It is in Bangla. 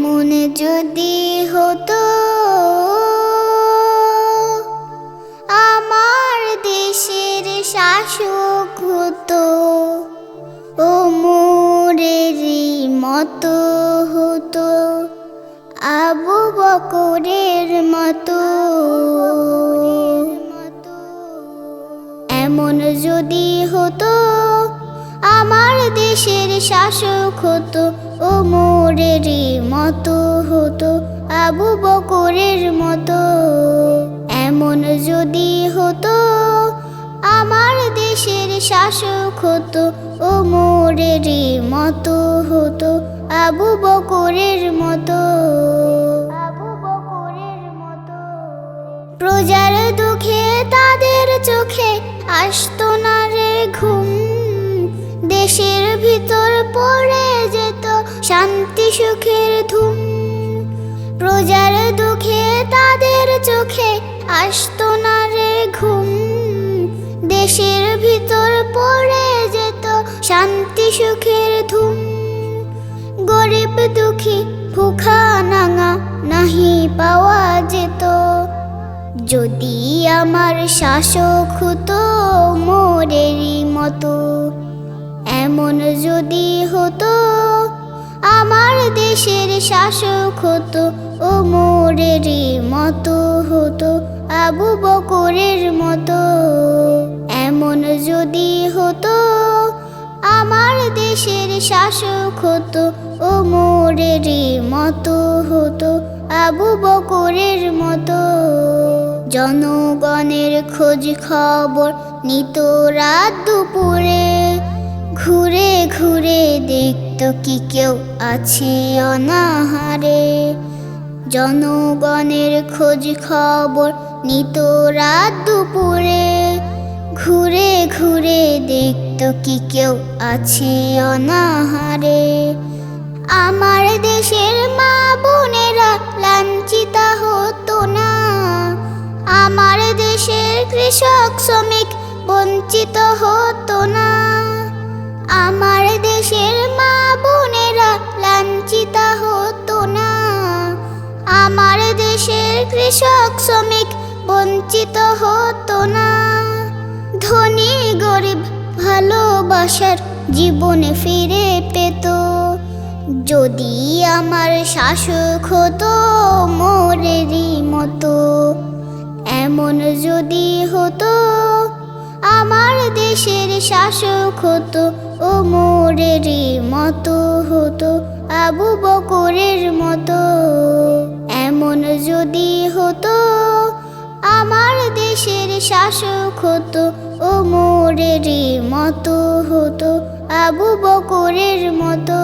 এমন যদি হতো আমার দেশের শাসক হতো ও মোরেরই মতো হতো আবু বকরের মতো। এমন যদি হতো আমার দেশের শাসক হতো ও মোরেরই মতো হতো, আবু বকরের মতো। এমন যদি হতো, আমার দেশের শাসক হতো ও মোরেরই মতো হতো আবু বকরের মতো। প্রজার দুঃখে তাদের চোখে আসতো না রে ঘুম। দেশের ভিতর পড়ে যেত শান্তি সুখের ধুম। প্রজার দুঃখে তাদের চোখে আসতো না রে ঘুম। দেশের ভিতর পড়ে যেত শান্তি সুখের ধুম। গরিব দুঃখী ভুখা নাঙা নাহি পাওয়া যেত। যদি আমার শাসক হতো মোরেরই মতো এমন যদি হতো, আমার দেশের শাসক হতো ও মোরেরই মতো হতো, আবু বকরের মতো। এমন যদি হতো, আমার দেশের শাসক হতো ও মোরেরই মতো হতো, আবু বকরের মতো। জনগণের খোঁজ খবর নিত রাত দুপুরে। ঘুরে ঘুরে দেখত কি কেউ আছে অনাহারে। জনগণের খোঁজ খবর নিত রাত দুপুরে। ঘুরে ঘুরে দেখত কি কেউ আছে অনাহারে। আমার দেশের মা বোনেরা লাঞ্ছিতা হতো না। আমার দেশের কৃষক শ্রমিক বঞ্চিত হতো কৃষক শ্রমিক বঞ্চিত হতো না। ধনী গরিব ভালোবাসার জীবনে ফিরে পেত। যদি আমার শাসক হতো, মোরেরই মতো। এমন যদি হতো, আমার দেশের শাসক হতো ও মোরেরই মতো হতো আবু বকরের মতো। শাসক হতো ও মোরের মতো হতো আবু বকরের মতো।